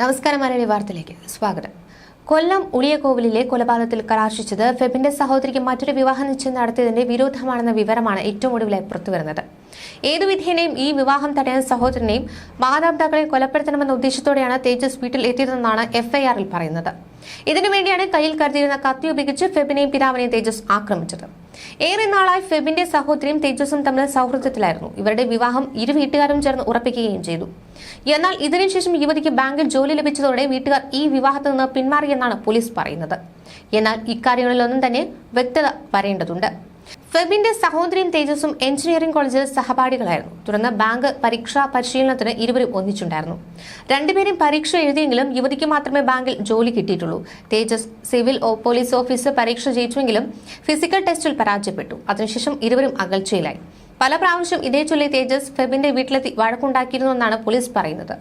നമസ്കാരം മലയാളി വാർത്തയിലേക്ക് സ്വാഗതം. കൊല്ലം ഉളിയകോവിലിലെ കൊലപാതകത്തിൽ കലാശിച്ചത് ഫെബിന്റെ സഹോദരിക്ക് മറ്റൊരു വിവാഹ നിശ്ചയം നടത്തിയതിന്റെ വിരോധമാണെന്ന വിവരമാണ് ഏറ്റവും ഒടുവിലായി പുറത്തുവരുന്നത്. ഏതു വിധേനയും ഈ വിവാഹം തടയാൻ സഹോദരനെയും മാതാപിതാക്കളെ കൊലപ്പെടുത്തണമെന്ന ഉദ്ദേശത്തോടെയാണ് തേജസ് വീട്ടിൽ എത്തിയതെന്നാണ് എഫ്ഐആറിൽ പറയുന്നത്. ഇതിനുവേണ്ടിയാണ് കയ്യിൽ കരുതിയിരുന്ന കത്തി ഉപയോഗിച്ച് ഫെബിനെയും പിതാവിനെയും തേജസ് ആക്രമിച്ചത്. ഏറെ നാളായി ഫെബിന്റെ സഹോദരിയും തേജസും തമ്മിൽ സൗഹൃദത്തിലായിരുന്നു. ഇവരുടെ വിവാഹം ഇരു വീട്ടുകാരും ചേർന്ന് ഉറപ്പിക്കുകയും ചെയ്തു. എന്നാൽ ഇതിനുശേഷം യുവതിക്ക് ബാങ്കിൽ ജോലി ലഭിച്ചതോടെ വീട്ടുകാർ ഈ വിവാഹത്തിൽ നിന്ന് പിന്മാറിയെന്നാണ് പോലീസ് പറയുന്നത്. എന്നാൽ ഇക്കാര്യങ്ങളിലൊന്നും തന്നെ വ്യക്തത വരേണ്ടതുണ്ട്. ഫെബിന്റെ സഹോദരിയും തേജസും എഞ്ചിനീയറിംഗ് കോളേജിൽ സഹപാഠികളായിരുന്നു. തുടർന്ന് ബാങ്ക് പരീക്ഷാ പരിശീലനത്തിന് ഇരുവരും ഒന്നിച്ചുണ്ടായിരുന്നു. രണ്ടുപേരും പരീക്ഷ എഴുതിയെങ്കിലും യുവതിക്ക് മാത്രമേ ബാങ്കിൽ ജോലി കിട്ടിയിട്ടുള്ളൂ. തേജസ് സിവിൽ പോലീസ് ഓഫീസർ പരീക്ഷ ജയിച്ചുവെങ്കിലും ഫിസിക്കൽ ടെസ്റ്റിൽ പരാജയപ്പെട്ടു. അതിനുശേഷം ഇരുവരും അകൽച്ചയിലായി. പല പ്രാവശ്യം ഇതേ ചൊല്ലി തേജസ് ഫെബിന്റെ വീട്ടിലെത്തി വഴക്കുണ്ടാക്കിയിരുന്നു എന്നാണ് പോലീസ് പറയുന്നത്.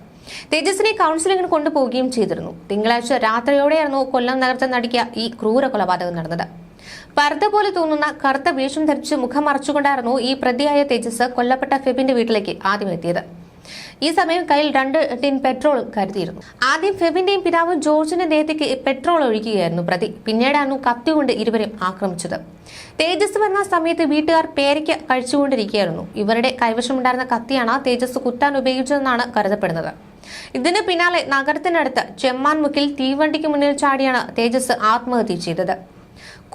തേജസിനെ കൗൺസിലിംഗിന് കൊണ്ടുപോവുകയും ചെയ്തിരുന്നു. തിങ്കളാഴ്ച രാത്രിയോടെയായിരുന്നു കൊല്ലം നഗരത്തിൽ നടക്കിയ ഈ ക്രൂര കൊലപാതകം നടന്നത്. പർദ്ദ പോലെ തോന്നുന്ന കറുത്ത വേഷം ധരിച്ച് മുഖം മറച്ചുകൊണ്ടായിരുന്നു ഈ പ്രതിയായ തേജസ് കൊല്ലപ്പെട്ട ഫെബിന്റെ വീട്ടിലേക്ക് ആദ്യം എത്തിയത്. ഈ സമയം കയ്യിൽ രണ്ട് ടിൻ പെട്രോൾ കരുതിയിരുന്നു. ആദ്യം ഫെബിന്റെയും പിതാവ് ജോർജിന്റെ ദേഹത്തേക്ക് പെട്രോൾ ഒഴിക്കുകയായിരുന്നു പ്രതി. പിന്നീടായിരുന്നു കത്തികൊണ്ട് ഇരുവരെയും ആക്രമിച്ചത്. തേജസ് വന്ന സമയത്ത് വീട്ടുകാർ പേരയ്ക്ക് കഴിച്ചുകൊണ്ടിരിക്കുകയായിരുന്നു. ഇവരുടെ കൈവശമുണ്ടായിരുന്ന കത്തിയാണ് തേജസ് കുത്താൻ ഉപയോഗിച്ചതെന്നാണ് കരുതപ്പെടുന്നത്. ഇതിന് പിന്നാലെ നഗരത്തിനടുത്ത് ചെമ്മാൻമുക്കിൽ തീവണ്ടിക്ക് മുന്നിൽ ചാടിയാണ് തേജസ് ആത്മഹത്യ ചെയ്തത്.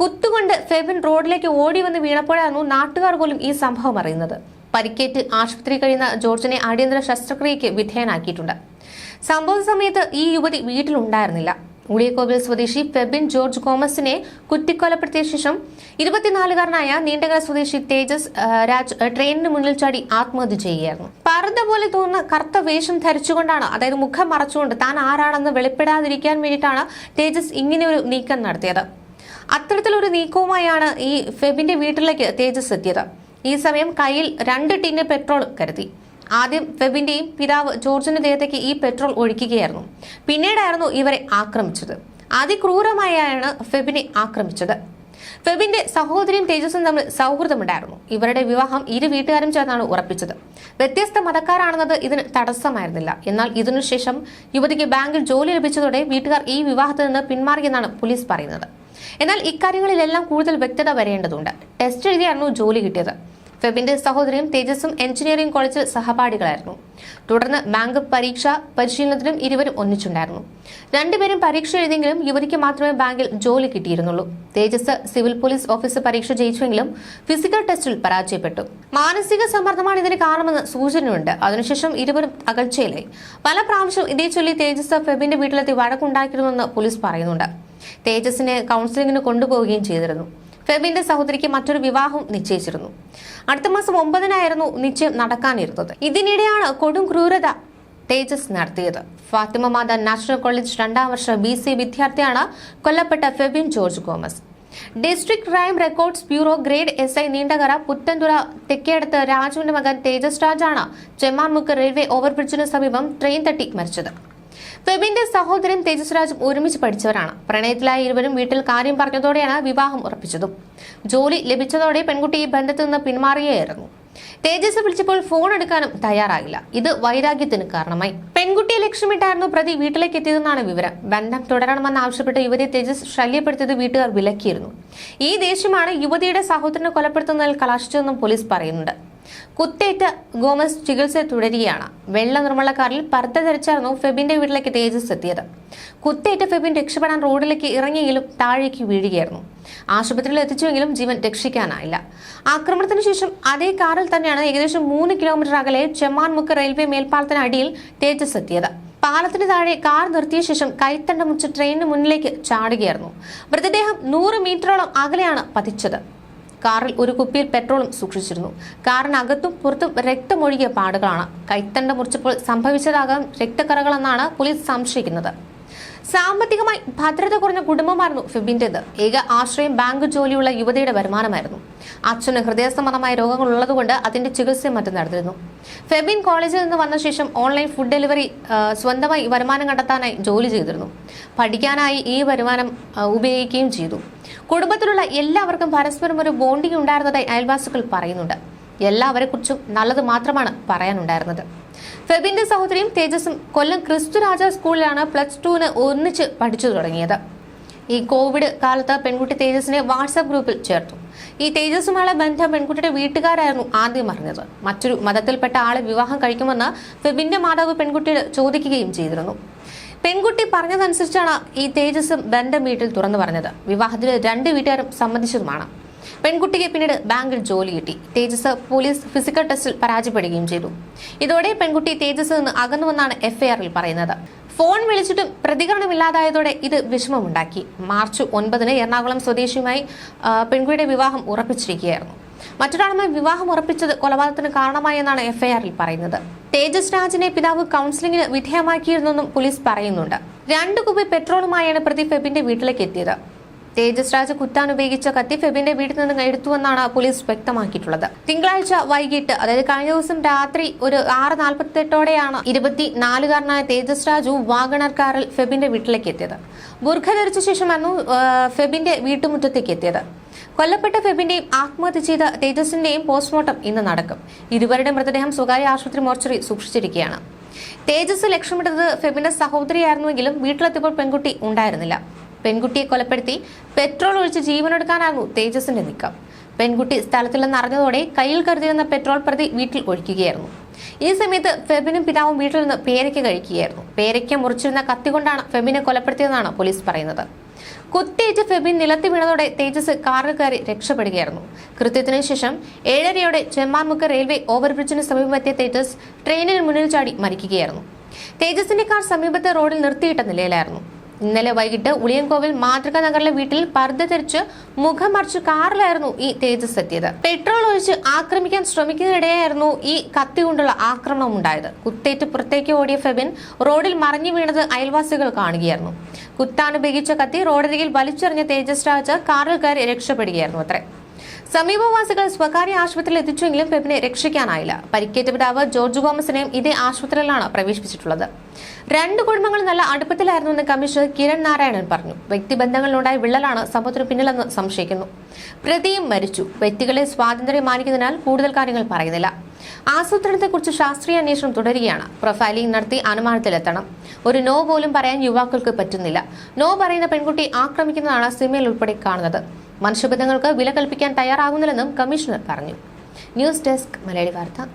കുത്തുകൊണ്ട് ഫെബിൻ റോഡിലേക്ക് ഓടി വന്ന് വീണപ്പോഴായിരുന്നു നാട്ടുകാർ പോലും ഈ സംഭവം അറിയുന്നത്. പരിക്കേറ്റ് ആശുപത്രി കഴിയുന്ന ജോർജിനെ അടിയന്തര ശസ്ത്രക്രിയയ്ക്ക് വിധേയനാക്കിയിട്ടുണ്ട്. സംഭവ സമയത്ത് ഈ യുവതി വീട്ടിലുണ്ടായിരുന്നില്ല. ഉളിയക്കോവിൽ സ്വദേശി ഫെബിൻ ജോർജ് കോമസിനെ കുത്തിക്കൊലപ്പെടുത്തിയ ശേഷം ഇരുപത്തിനാലുകാരനായ നീണ്ടകര സ്വദേശി തേജസ് രാജ് ട്രെയിനിന് മുന്നിൽ ചാടി ആത്മഹത്യ ചെയ്യുകയായിരുന്നു. പർദ്ദ പോലെ തോന്നുന്ന കറുത്ത വേഷം ധരിച്ചുകൊണ്ടാണ് അതായത് മുഖം മറച്ചുകൊണ്ട് താൻ ആരാണെന്ന് വെളിപ്പെടാതിരിക്കാൻ വേണ്ടിയിട്ടാണ് തേജസ് ഇങ്ങനെ ഒരു നീക്കം നടത്തിയത്. അത്തരത്തിലൊരു നീക്കവുമായാണ് ഈ ഫെബിന്റെ വീട്ടിലേക്ക് തേജസ് എത്തിയത്. ഈ സമയം കയ്യിൽ രണ്ട് ടിന്ന് പെട്രോൾ കരുതി. ആദ്യം ഫെബിന്റെയും പിതാവ് ജോർജിന്റെ ദേഹത്തേക്ക് ഈ പെട്രോൾ ഒഴിക്കുകയായിരുന്നു. പിന്നീടായിരുന്നു ഇവരെ ആക്രമിച്ചത്. അതിക്രൂരമായാണ് ഫെബിനെ ആക്രമിച്ചത്. ഫെബിന്റെ സഹോദരിയും തേജസ്സും തമ്മിൽ സൗഹൃദമുണ്ടായിരുന്നു. ഇവരുടെ വിവാഹം ഇരു വീട്ടുകാരും ചേർന്നാണ് ഉറപ്പിച്ചത്. വ്യത്യസ്ത മതക്കാരാണെന്നത് ഇതിന് തടസ്സമായിരുന്നില്ല. എന്നാൽ ഇതിനുശേഷം യുവതിക്ക് ബാങ്കിൽ ജോലി ലഭിച്ചതോടെ വീട്ടുകാർ ഈ വിവാഹത്തിൽ നിന്ന് പിന്മാറിയെന്നാണ് പോലീസ് പറയുന്നത്. എന്നാൽ ഇക്കാര്യങ്ങളിലെല്ലാം കൂടുതൽ വ്യക്തത വരേണ്ടതുണ്ട്. ടെസ്റ്റ് എഴുതിയായിരുന്നു ജോലി കിട്ടിയത്. ഫെബിന്റെ സഹോദരിയും തേജസും എഞ്ചിനീയറിംഗ് കോളേജിൽ സഹപാഠികളായിരുന്നു. തുടർന്ന് ബാങ്ക് പരീക്ഷ പരിശീലനത്തിനും ഇരുവരും ഒന്നിച്ചുണ്ടായിരുന്നു. രണ്ടുപേരും പരീക്ഷ എഴുതിയെങ്കിലും യുവതിക്ക് മാത്രമേ ബാങ്കിൽ ജോലി കിട്ടിയിരുന്നുള്ളൂ. തേജസ് സിവിൽ പോലീസ് ഓഫീസർ പരീക്ഷ ജയിച്ചുവെങ്കിലും ഫിസിക്കൽ ടെസ്റ്റിൽ പരാജയപ്പെട്ടു. മാനസിക സമ്മർദ്ദമാണ് ഇതിന് കാരണമെന്ന് സൂചനയുണ്ട്. അതിനുശേഷം ഇരുവരും അകൽച്ചയിലായി. പല പ്രാവശ്യം ഇതേ ചൊല്ലി തേജസ് ഫെബിന്റെ വീട്ടിലെത്തി വഴക്കുണ്ടാക്കിയിരുന്നുവെന്ന് പോലീസ് പറയുന്നുണ്ട്. തേജസിനെ കൗൺസിലിംഗിന് കൊണ്ടുപോവുകയും ചെയ്തിരുന്നു. ഫെബിന്റെ സഹോദരിക്ക് മറ്റൊരു വിവാഹം നിശ്ചയിച്ചിരുന്നു. അടുത്ത മാസം ഒമ്പതിനായിരുന്നു നിശ്ചയം നടക്കാനിരുന്നത്. ഇതിനിടെയാണ് കൊടും ക്രൂരത തേജസ് നടത്തിയത്. ഫാത്തിമ മാത നാഷണൽ കോളേജ് രണ്ടാം വർഷ ബി സി വിദ്യാർത്ഥിയാണ് കൊല്ലപ്പെട്ട Febin George Gomez. District crime records bureau grade S I Neendakara Puthenthura Thekkedathu രാജുവിന്റെ മകൻ തേജസ് രാജാണ് ചെമ്മാൻമുക്ക് റെയിൽവേ ഓവർബ്രിഡ്ജിന് സമീപം ട്രെയിൻ തട്ടി മരിച്ചത്. ഫെബിന്റെ സഹോദരൻ തേജസ് രാജും ഒരുമിച്ച് പഠിച്ചവരാണ്. പ്രണയത്തിലായ ഇരുവരും വീട്ടിൽ കാര്യം പറഞ്ഞതോടെയാണ് വിവാഹം ഉറപ്പിച്ചതും. ജോലി ലഭിച്ചതോടെ പെൺകുട്ടി ഈ ബന്ധത്തിൽ നിന്ന് പിന്മാറുകയായിരുന്നു. തേജസ് വിളിച്ചപ്പോൾ ഫോൺ എടുക്കാനും തയ്യാറായില്ല. ഇത് വൈരാഗ്യത്തിന് കാരണമായി. പെൺകുട്ടിയെ ലക്ഷ്യമിട്ടായിരുന്നു പ്രതി വീട്ടിലേക്ക് എത്തിയതെന്നാണ് വിവരം. ബന്ധം തുടരണമെന്ന് ആവശ്യപ്പെട്ട് യുവതി തേജസ് ശല്യപ്പെടുത്തിയത് വീട്ടുകാർ വിലക്കിയിരുന്നു. ഈ ദേഷ്യമാണ് യുവതിയുടെ സഹോദരനെ കൊലപ്പെടുത്തുന്നതിൽ കലാശിച്ചതെന്നും പോലീസ് പറയുന്നുണ്ട്. കുത്തേറ്റ് ഗോമസ് ചികിത്സ തുടരുകയാണ്. വെള്ള നിർമ്മല കാറിൽ പർദ്ദ ധരിച്ചായിരുന്നു ഫെബിന്റെ വീട്ടിലേക്ക് തേജസ് എത്തിയത്. കുത്തേറ്റ് ഫെബിൻ രക്ഷപ്പെടാൻ റോഡിലേക്ക് ഇറങ്ങിയെങ്കിലും താഴേക്ക് വീഴുകയായിരുന്നു. ആശുപത്രിയിൽ എത്തിച്ചുവെങ്കിലും ജീവൻ രക്ഷിക്കാനായില്ല. ആക്രമണത്തിന് ശേഷം അതേ കാറിൽ തന്നെയാണ് ഏകദേശം മൂന്ന് കിലോമീറ്റർ അകലെ ചെമ്മാൻമുക്ക് റെയിൽവേ മേൽപ്പാലത്തിന് അടിയിൽ തേജസ് എത്തിയത്. പാലത്തിന് താഴെ കാർ നിർത്തിയ ശേഷം കൈത്തണ്ട മുറിച്ച് ട്രെയിനിന് മുന്നിലേക്ക് ചാടുകയായിരുന്നു. മൃതദേഹം നൂറ് മീറ്ററോളം അകലെയാണ് പതിച്ചത്. കാറിൽ ഒരു കുപ്പിയിൽ പെട്രോളും സൂക്ഷിച്ചിരുന്നു. കാറിനകത്തും പുറത്തും രക്തമൊഴുകിയ പാടുകളാണ്. കൈത്തണ്ട മുറിച്ചപ്പോൾ സംഭവിച്ചതാകാം രക്തക്കറകളെന്നാണ് പോലീസ് സംശയിക്കുന്നത്. സാമ്പത്തികമായി ഭദ്രത കുറഞ്ഞ കുടുംബമായിരുന്നു ഫിബിന്റേത്. ഏക ആശ്രയം ബാങ്ക് ജോലിയുള്ള യുവതിയുടെ വരുമാനമായിരുന്നു. അച്ഛന് ഹൃദയ സംബന്ധമായ രോഗങ്ങൾ ഉള്ളതുകൊണ്ട് അതിന്റെ ചികിത്സയും മറ്റും നടന്നിരുന്നു. ഫെബിൻ കോളേജിൽ നിന്ന് വന്ന ശേഷം ഓൺലൈൻ ഫുഡ് ഡെലിവറി സ്വന്തമായി വരുമാനം കണ്ടെത്താനായി ജോലി ചെയ്തിരുന്നു. പഠിക്കാനായി ഈ വരുമാനം ഉപയോഗിക്കുകയും ചെയ്തു. കുടുംബത്തിലുള്ള എല്ലാവർക്കും പരസ്പരം ഒരു ബോണ്ടിങ് ഉണ്ടായിരുന്നതായി അയൽവാസികൾ പറയുന്നുണ്ട്. എല്ലാവരെക്കുറിച്ചും നല്ലത് മാത്രമാണ് പറയാനുണ്ടായിരുന്നത്. ഫെബിന്റെ സഹോദരിയും തേജസും കൊല്ലം ക്രിസ്തുരാജ സ്കൂളിലാണ് പ്ലസ് ടുവിന് ഒന്നിച്ച് പഠിച്ചു തുടങ്ങിയത്. ഈ കോവിഡ് കാലത്ത് പെൺകുട്ടി തേജസിനെ വാട്സാപ്പ് ഗ്രൂപ്പിൽ ചേർത്തു. ഈ തേജസുമായുള്ള ബന്ധം പെൺകുട്ടിയുടെ വീട്ടുകാരായിരുന്നു ആദ്യം അറിഞ്ഞത്. മറ്റൊരു മതത്തിൽപ്പെട്ട ആളെ വിവാഹം കഴിക്കുമെന്ന് ഫെബിന്റെ മാതാവ് പെൺകുട്ടിയോട് ചോദിക്കുകയും ചെയ്തിരുന്നു. പെൺകുട്ടി പറഞ്ഞതനുസരിച്ചാണ് ഈ തേജസ് ബന്ധം വീട്ടിൽ തുറന്നു പറഞ്ഞത്. വിവാഹത്തിന് രണ്ട് വീട്ടുകാരും സമ്മതിച്ചതുമാണ്. പെൺകുട്ടിക്ക് പിന്നീട് ബാങ്കിൽ ജോലി കിട്ടി. തേജസ് പോലീസ് ഫിസിക്കൽ ടെസ്റ്റിൽ പരാജയപ്പെടുകയും ചെയ്തു. ഇതോടെ പെൺകുട്ടി തേജസ് നിന്ന് അകന്നുവെന്നാണ് എഫ്ഐആറിൽ പറയുന്നത്. ഫോൺ വിളിച്ചിട്ടും പ്രതികരണമില്ലാതായതോടെ ഇത് വിഷമമുണ്ടാക്കി. മാർച്ച് ഒൻപതിന് എറണാകുളം സ്വദേശിയുമായി പെൺകുട്ടിയുടെ വിവാഹം ഉറപ്പിച്ചിരിക്കുകയായിരുന്നു. മറ്റൊരാളുമായി വിവാഹം ഉറപ്പിച്ചത് കൊലപാതകത്തിന് കാരണമായെന്നാണ് എഫ്ഐആറിൽ പറയുന്നത്. തേജസ് രാജിനെ പിതാവ് കൗൺസിലിംഗിന് വിധേയമാക്കിയിരുന്നെന്നും പോലീസ് പറയുന്നുണ്ട്. രണ്ട് കുപ്പി പെട്രോളുമായാണ് പ്രതി ഫെബിന്റെ വീട്ടിലേക്ക് എത്തിയത്. തേജസ് രാജ് കുറ്റാൻ ഉപയോഗിച്ച കത്തി ഫെബിന്റെ വീട്ടിൽ നിന്ന് എടുത്തുവെന്നാണ് പോലീസ് വ്യക്തമാക്കിയിട്ടുള്ളത്. തിങ്കളാഴ്ച വൈകിട്ട് അതായത് കഴിഞ്ഞ ദിവസം രാത്രി ഒരു ആറ് നാൽപ്പത്തെട്ടോടെയാണ് ഇരുപത്തി നാലുകാരനായ തേജസ് രാജു വാഗണർ കാറിൽ ഫെബിന്റെ വീട്ടിലേക്ക് എത്തിയത്. ബുർഖ ധരിച്ച ശേഷമായിരുന്നു ഫെബിന്റെ വീട്ടുമുറ്റത്തേക്ക് എത്തിയത്. കൊല്ലപ്പെട്ട ഫെബിന്റെയും ആത്മഹത്യ ചെയ്ത തേജസിന്റെയും പോസ്റ്റ്മോർട്ടം ഇന്ന് നടക്കും. ഇരുവരുടെ മൃതദേഹം സ്വകാര്യ ആശുപത്രി മോർച്ചറി സൂക്ഷിച്ചിരിക്കുകയാണ്. തേജസ് ലക്ഷ്യമിട്ടത് ഫെബിന്റെ സഹോദരിയായിരുന്നുവെങ്കിലും വീട്ടിലെത്തിയപ്പോൾ പെൺകുട്ടി ഉണ്ടായിരുന്നില്ല. പെൺകുട്ടിയെ കൊലപ്പെടുത്തി പെട്രോൾ ഒഴിച്ച് ജീവനെടുക്കാനായിരുന്നു തേജസിന്റെ നീക്കം. പെൺകുട്ടി സ്ഥലത്തില്ലെന്ന് അറിഞ്ഞതോടെ കയ്യിൽ കരുതിയിരുന്ന പെട്രോൾ പ്രതി വീട്ടിൽ ഒഴിക്കുകയായിരുന്നു. ഈ സമയത്ത് ഫെബിനും പിതാവും വീട്ടിൽ നിന്ന് പേരയ്ക്ക് കഴിക്കുകയായിരുന്നു. പേരയ്ക്ക മുറിച്ചിരുന്ന കത്തി കൊണ്ടാണ് ഫെബിനെ കൊലപ്പെടുത്തിയതെന്നാണ് പോലീസ് പറയുന്നത്. കുത്തേറ്റ് ഫെബിൻ നിലത്തി വീണതോടെ തേജസ് കാറിൽ കയറി രക്ഷപ്പെടുകയായിരുന്നു. കൃത്യത്തിന് ശേഷം ഏഴരയോടെ ചെമ്മാർമുക്ക് റെയിൽവേ ഓവർബ്രിഡ്ജിന് സമീപമെത്തിയ തേജസ് ട്രെയിനിന് മുന്നിൽ ചാടി മരിക്കുകയായിരുന്നു. തേജസിന്റെ കാർ സമീപത്തെ റോഡിൽ നിർത്തിയിട്ട നിലയിലായിരുന്നു. ഇന്നലെ വൈകിട്ട് ഉളിയൻകോവിൽ മാതൃക നഗറിലെ വീട്ടിൽ പർദ്ദ ധരിച്ച് മുഖം മറിച്ച് കാറിലായിരുന്നു ഈ തേജസ് എത്തിയത്. പെട്രോൾ ഒഴിച്ച് ആക്രമിക്കാൻ ശ്രമിക്കുന്നതിനിടെയായിരുന്നു ഈ കത്തി കൊണ്ടുള്ള ആക്രമണം ഉണ്ടായത്. കുത്തേറ്റ് പുറത്തേക്ക് ഓടിയ ഫെബിൻ റോഡിൽ മറിഞ്ഞു വീണത് അയൽവാസികൾ കാണുകയായിരുന്നു. കുത്താനുപയോഗിച്ച കത്തി റോഡരികിൽ വലിച്ചെറിഞ്ഞ തേജസ് രാജ് കാറിൽ കയറി രക്ഷപ്പെടുകയായിരുന്നു അത്രേ. സമീപവാസികൾ സ്വകാര്യ ആശുപത്രിയിൽ എത്തിച്ചുവെങ്കിലും ഫെബിനെ രക്ഷിക്കാനായില്ല. പരിക്കേറ്റ പിതാവ് ജോർജ് ഗോമസിനെയും ഇതേ ആശുപത്രിയിലാണ് പ്രവേശിപ്പിച്ചിട്ടുള്ളത്. രണ്ട് കുടുംബങ്ങൾ നല്ല അടുപ്പത്തിലായിരുന്നുവെന്ന് കമ്മീഷണർ കിരൺ നാരായണൻ പറഞ്ഞു. വ്യക്തിബന്ധങ്ങളിലുണ്ടായ വിള്ളലാണ് സംഭവത്തിന് പിന്നിലെന്ന് സംശയിക്കുന്നു. പ്രതിയും മരിച്ചു. വ്യക്തികളെ സ്വാതന്ത്ര്യം മാനിക്കുന്നതിനാൽ കൂടുതൽ കാര്യങ്ങൾ പറയുന്നില്ല. ആസൂത്രണത്തെക്കുറിച്ച് ശാസ്ത്രീയ അന്വേഷണം തുടരുകയാണ്. പ്രൊഫൈലിംഗ് നടത്തി അനുമാനത്തിലെത്തണം. ഒരു നോ പോലും പറയാൻ യുവാക്കൾക്ക് പറ്റുന്നില്ല. നോ പറയുന്ന പെൺകുട്ടി ആക്രമിക്കുന്നതാണ് സിനിമയിൽ ഉൾപ്പെടെ കാണുന്നത്. മനുഷ്യബന്ധങ്ങൾക്ക് വില കൽപ്പിക്കാൻ തയ്യാറാകുന്നില്ലെന്നും കമ്മീഷണർ പറഞ്ഞു. ന്യൂസ് ഡെസ്ക് മലയാളി വാർത്ത.